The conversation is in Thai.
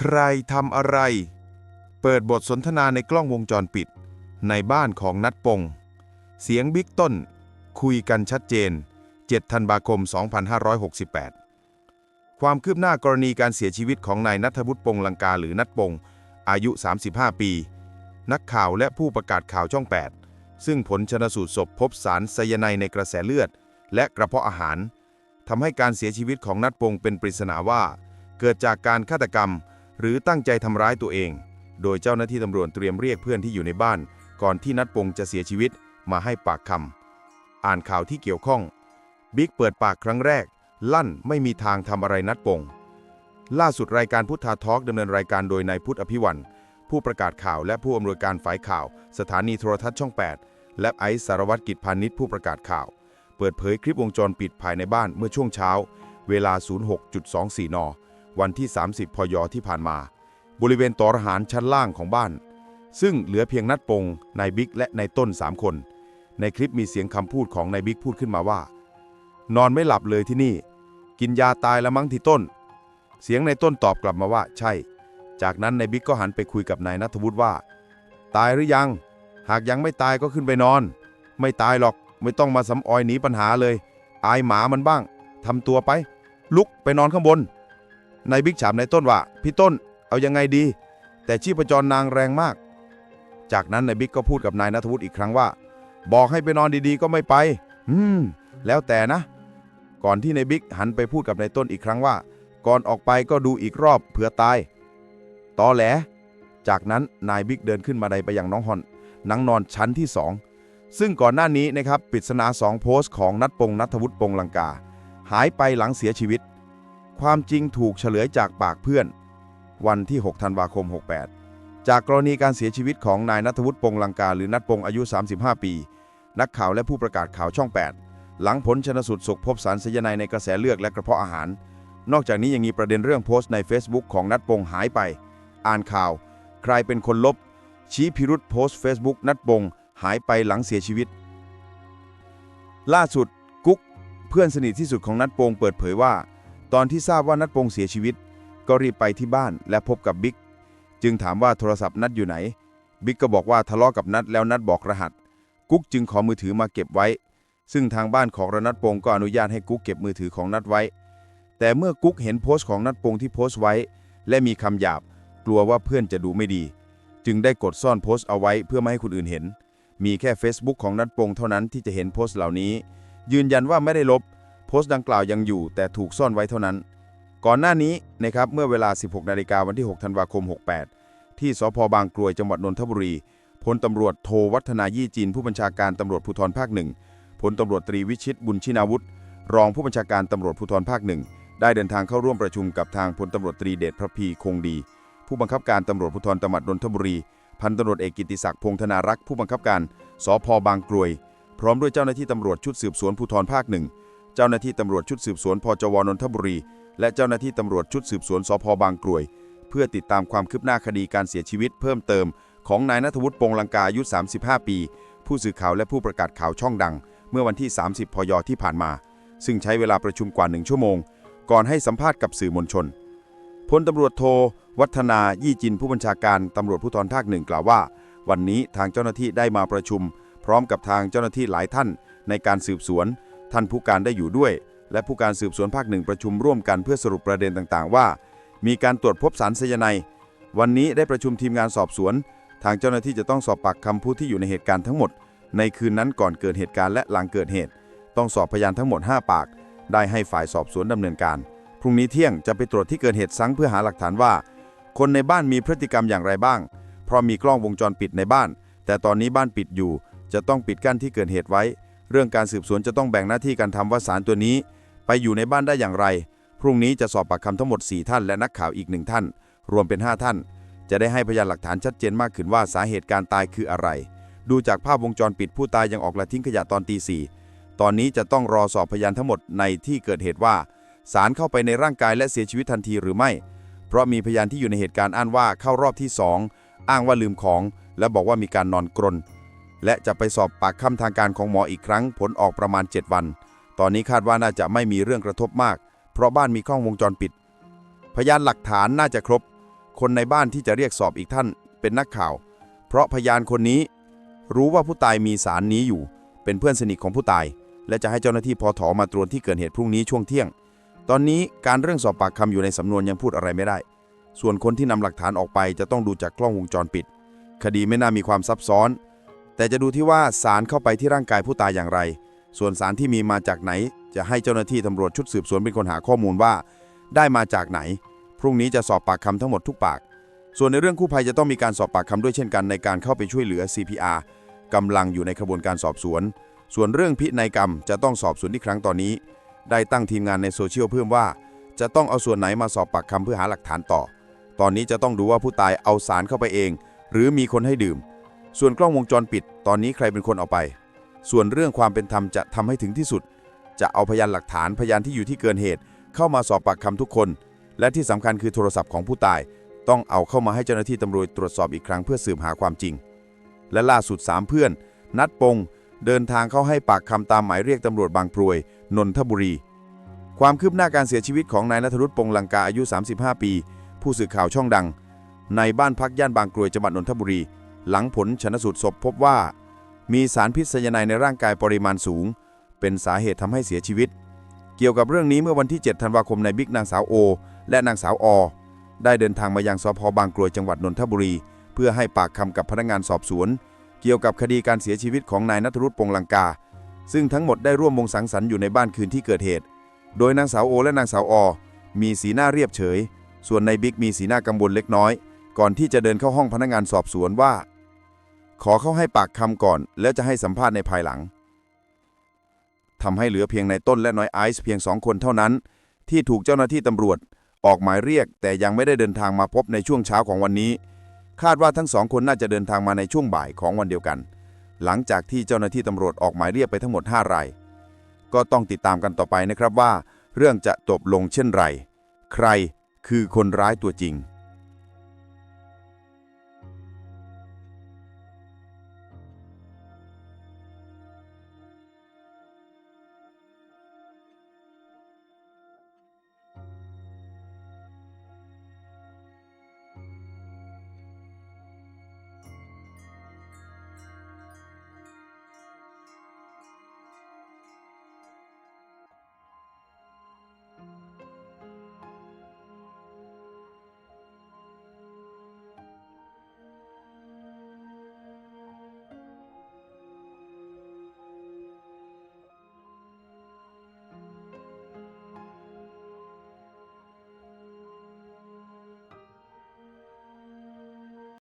ใครทำอะไร เปิดบทสนทนาในกล้องวงจรปิด ในบ้านของนัดปง เสียงบิ๊กต้น คุยกันชัดเจน 7 ธันวาคม 2568 ความคืบหน้ากรณีการเสียชีวิตของนายนัทวุฒิปงลังกาหรือนัดปง อายุ 35 ปี นักข่าวและผู้ประกาศข่าวช่อง 8 ซึ่งผลชนสูตรศพพบสารไซยาไนในกระแสเลือด และกระเพาะอาหารทำให้การเสียชีวิตของนัดปงเป็นปริศนาว่า เกิดจากการฆาตกรรม หรือตั้งใจทำร้ายตัวเอง โดยเจ้าหน้าที่ตำรวจเตรียมเรียกเพื่อนที่อยู่ในบ้าน ก่อนที่นัดปงจะเสียชีวิตมาให้ปากคำอ่านข่าวที่เกี่ยวข้อง บิ๊กเปิดปากครั้งแรก ลั่นไม่มีทางทำอะไรนัดปง ล่าสุดรายการพุทธาทอล์กดำเนินรายการโดยนายพุทธอภิวันผู้ประกาศข่าวและผู้อำนวยการฝ่ายข่าว สถานีโทรทัศน์ช่อง 8 และไอซ์สารวัตรกิจพานิชผู้ประกาศข่าว เปิดเผยคลิปวงจรปิดภายในบ้านเมื่อช่วงเช้า เวลา 06.24 น วันที่ 30 พยที่ผ่านมา บริเวณตอรหารชั้นล่างของบ้าน ซึ่งเหลือเพียงนัดปงนายบิ๊กและนายต้น 3 คน ในคลิปมีเสียงคำพูดของนายบิ๊กพูดขึ้นมาว่า นอนไม่หลับเลยที่นี่ กินยาตายแล้วมั้งที่ต้น เสียงนายต้นตอบกลับมาว่า ใช่ จากนั้นนายบิ๊กก็หันไปคุยกับนายนัทวุฒิว่า ตายหรือยัง หากยังไม่ตายก็ขึ้นไปนอน ไม่ตายหรอกไม่ต้องมาสำออยหนีปัญหาเลย อายหมามันบ้างทำตัวไป ลุกไปนอนข้างบน นายบิ๊กถามนายต้นว่า พี่ต้นเอายังไงดี แต่ชีพจรนางแรงมาก จากนั้นนายบิ๊กก็พูดกับนายนัทวุฒิอีกครั้งว่า บอกให้ไปนอนดีๆก็ไม่ไป อืม แล้วแต่นะ ก่อนที่นายบิ๊กหันไปพูดกับนายต้นอีกครั้งว่า ก่อนออกไปก็ดูอีกรอบเผื่อตาย ตอแหล จากนั้นนายบิ๊กเดินขึ้นมาไดไปยังน้องฮอนนังนอนชั้นที่2ซึ่งก่อนหน้านี้นะครับปริศนาสองโพสต์ของนัดปงนัทวุฒิปงลังกา หายไปหลังเสียชีวิต ความจริงถูกเฉลยจากปากเพื่อน วันที่ 6 ธันวาคม 68 จากกรณีการเสียชีวิตของนายนัทวุฒิปงลังกาหรือนัดปงอายุ 35 ปี นักข่าวและผู้ประกาศข่าวช่อง 8 หลังผลชนสูตรศพพบสารไซยาไนในกระแสเลือดและกระเพาะอาหาร นอกจากนี้ยังมีประเด็นเรื่องโพสต์ใน Facebook ของนัดปงหายไป อ่านข่าว ใครเป็นคนลบ ชี้พิรุษโพสต์ Facebook นัดปงหายไปหลังเสียชีวิต ล่าสุด กุ๊ก เพื่อนสนิทที่สุดของนัดปงเปิดเผยว่า ตอนที่ทราบว่านัดปงเสียชีวิต ก็รีบไปที่บ้านและพบกับบิ๊ก จึงถามว่าโทรศัพท์นัดอยู่ไหน บิ๊กก็บอกว่าทะเลาะกับนัดแล้วนัดบอกรหัส กุ๊กจึงขอมือถือมาเก็บไว้ ซึ่งทางบ้านของระนัดปงก็อนุญาตให้กุ๊กเก็บมือถือของนัดไว้ แต่เมื่อกุ๊กเห็นโพสต์ของนัดปงที่โพสต์ไว้ และมีคำหยาบ กลัวว่าเพื่อนจะดูไม่ดี จึงได้กดซ่อนโพสต์เอาไว้เพื่อไม่ให้คนอื่นเห็น มีแค่ Facebook ของนัดปงเท่านั้นที่จะเห็นโพสต์เหล่านี้ ยืนยันว่าไม่ได้ลบ โพสต์ดังกล่าวยังอยู่แต่ถูกซ่อนไว้เท่านั้น ก่อนหน้านี้นะครับเมื่อเวลา 16 นาฬิกาวันที่ 6 ธันวาคม 68 ที่สพบางกรวยจังหวัดนนทบุรีพลตำรวจโทวัฒนายี่จีน ผู้บัญชาการตำรวจภูธรภาคหนึ่งพลตำรวจตรีวิชิตบุญชินาวุฒิรองผู้บัญชาการตำรวจภูธรภาคหนึ่งได้เดินทางเข้าร่วมประชุมกับทางพลตำรวจตรีเดชพระพีคงดี ผู้บังคับการตำรวจภูธรจังหวัดนนทบุรี พันตำรวจเอกกิติศักดิ์พงธนารักษ์ผู้บังคับการสพบางกรวย พร้อมด้วยเจ้าหน้าที่ตำรวจชุดสืบสวนภูธรภาคหนึ่ง เจ้าหน้าที่ตำรวจชุดสืบสวนพจวนนทบุรี และเจ้าหน้าที่ตำรวจชุดสืบสวนสพบางกรวย เพื่อติดตามความคืบหน้าคดีการเสียชีวิตเพิ่มเติม ของนายนัทวุฒิปงลังกาอายุ 35 ปี ผู้สื่อข่าวและผู้ประกาศข่าวช่องดัง เมื่อวันที่ 30 พยที่ผ่านมา ซึ่งใช้เวลาประชุมกว่า1ชั่วโมง ก่อนให้สัมภาษณ์กับสื่อมวลชนพลตำรวจโท วัฒนายี่จินผู้บัญชาการตำรวจภูธรภาคหนึ่งกล่าวว่า วันนี้ทางเจ้าหน้าที่ได้มาประชุม พร้อมกับทางเจ้าหน้าที่หลายท่านในการสืบสวน ท่านผู้การได้อยู่ด้วย และผู้การสืบสวนภาคหนึ่งประชุมร่วมกันเพื่อสรุปประเด็นต่างๆ ว่า มีการตรวจพบสารไซยาไนด์วันนี้ได้ประชุมทีมงานสอบสวน ทางเจ้าหน้าที่จะต้องสอบปากคำผู้ที่อยู่ในเหตุการณ์ทั้งหมด ในคืนนั้นก่อนเกิดเหตุการณ์และหลังเกิดเหตุ ต้องสอบพยานทั้งหมด 5 ปาก ได้ให้ฝ่ายสอบสวนดำเนินการ พรุ่งนี้เที่ยงจะไปตรวจที่เกิดเหตุซ้ำเพื่อหาหลักฐานว่า คนในบ้านมีพฤติกรรมอย่างไรบ้าง เพราะมีกล้องวงจรปิดในบ้าน แต่ตอนนี้บ้านปิดอยู่ จะต้องปิดกั้นที่เกิดเหตุไว้ เรื่องการสืบสวนจะต้องแบ่งหน้าที่การทำว่าสารตัวนี้ ไปอยู่ในบ้านได้อย่างไร พรุ่งนี้จะสอบปากคำทั้งหมด 4 ท่าน และนักข่าวอีกหนึ่งท่าน รวมเป็น 5 ท่าน จะได้ให้พยานหลักฐานชัดเจนมากขึ้นว่าสาเหตุการตายคืออะไร ดูจากภาพวงจรปิดผู้ตายยังออกละทิ้งขยะตอนตีสี่ตอนนี้จะต้องรอสอบพยานทั้งหมดในที่เกิดเหตุว่า สารเข้าไปในร่างกายและเสียชีวิตทันทีหรือไม่ เพราะมีพยานที่อยู่ในเหตุการณ์อ้างว่าเข้ารอบที่ 2 อ้างว่าลืมของ และบอกว่ามีการนอนกรน และจะไปสอบปากคำทางการของหมออีกครั้ง ผลออกประมาณ 7 วัน ตอนนี้คาดว่าน่าจะไม่มีเรื่องกระทบมาก เพราะบ้านมีกล้องวงจรปิด พยานหลักฐานน่าจะครบ คนในบ้านที่จะเรียกสอบอีกท่าน เป็นนักข่าว เพราะพยานคนนี้ รู้ว่าผู้ตายมีสารนี้อยู่ เป็นเพื่อนสนิทของผู้ตาย และจะให้เจ้าหน้าที่พอถอมาตรวจที่เกิดเหตุพรุ่งนี้ช่วงเที่ยง ตอนนี้การเรื่องสอบปากคำอยู่ในสำนวนยังพูดอะไรไม่ได้ ส่วนคนที่นำหลักฐานออกไปจะต้องดูจากกล้องวงจรปิด คดีไม่น่ามีความซับซ้อน แต่จะดูที่ว่าสารเข้าไปที่ร่างกายผู้ตายอย่างไร ส่วนสารที่มีมาจากไหน จะให้เจ้าหน้าที่ตำรวจชุดสืบสวนเป็นคนหาข้อมูลว่า ได้มาจากไหน พรุ่งนี้จะสอบปากคำทั้งหมดทุกปาก ส่วนในเรื่องกู้ภัยจะต้องมีการสอบปากคำด้วยเช่นกันในการเข้าไปช่วยเหลือ CPR กำลังอยู่ในกระบวนการสอบสวน ส่วนเรื่องพินัยกรรมจะต้องสอบสวนที่ครั้งตอนนี้ ได้ตั้งทีมงานในโซเชียลเพิ่มว่า จะต้องเอาส่วนไหนมาสอบปากคำเพื่อหาหลักฐานต่อ ตอนนี้จะต้องดูว่าผู้ตายเอาสารเข้าไปเอง หรือมีคนให้ดื่ม ส่วนกล้องวงจรปิด ตอนนี้ใครเป็นคนเอาไป ส่วนเรื่องความเป็นธรรมจะทำให้ถึงที่สุด จะเอาพยานหลักฐานพยานที่อยู่ที่เกินเหตุ เข้ามาสอบปากคำทุกคน และที่สำคัญคือโทรศัพท์ของผู้ตาย ต้องเอาเข้ามาให้เจ้าหน้าที่ตำรวจตรวจสอบอีกครั้งเพื่อสืบหาความจริง และล่าสุด 3 เพื่อน นัดปง เดินทางเข้าให้ปากคำตามหมายเรียกตำรวจบางกรวย นนทบุรี ความคืบหน้าการเสียชีวิตของนายนัทรุตปงลังกาอายุ 35 ปี ผู้สื่อข่าวช่องดัง ในบ้านพักย่านบางกรวยจังหวัดนนทบุรี หลังผลชนสูตรศพพบว่า มีสารพิษไซยาไนในร่างกายปริมาณสูง เป็นสาเหตุทำให้เสียชีวิต เกี่ยวกับเรื่องนี้เมื่อวันที่ 7 ธันวาคมนายบิ๊กนางสาวโอ และนางสาวอ ได้เดินทางมายังสพบางกรวยจังหวัดนนทบุรี เพื่อให้ปากคำกับพนักงานสอบสวน เกี่ยวกับคดีการเสียชีวิตของนายนัทรุตปงลังกา ซึ่งทั้งหมดได้ร่วมวงสังสรรค์อยู่ในบ้านคืนที่เกิดเหตุ โดยนางสาวโอ และนางสาวอ มีสีหน้าเรียบเฉย ส่วนนายบิ๊กมีสีหน้ากังวลเล็กน้อยก่อนที่จะเดินเข้าห้องพนักงานสอบสวนว่า ขอเข้าให้ปากคำก่อน แล้วจะให้สัมภาษณ์ในภายหลังทำให้เหลือเพียงในต้นและน้อยไอซ์เพียงสองคนเท่านั้น ที่ถูกเจ้าหน้าที่ตำรวจ ออกหมายเรียก แต่ยังไม่ได้เดินทางมาพบในช่วงเช้าของวันนี้ คาดว่าทั้งสองคนน่าจะเดินทางมาในช่วงบ่ายของวันเดียวกัน หลังจากที่เจ้าหน้าที่ตำรวจออกหมายเรียกไปทั้งหมด 5 ราย ก็ต้องติดตามกันต่อไปนะครับว่า เรื่องจะจบลงเช่นไร ใครคือคนร้ายตัวจริง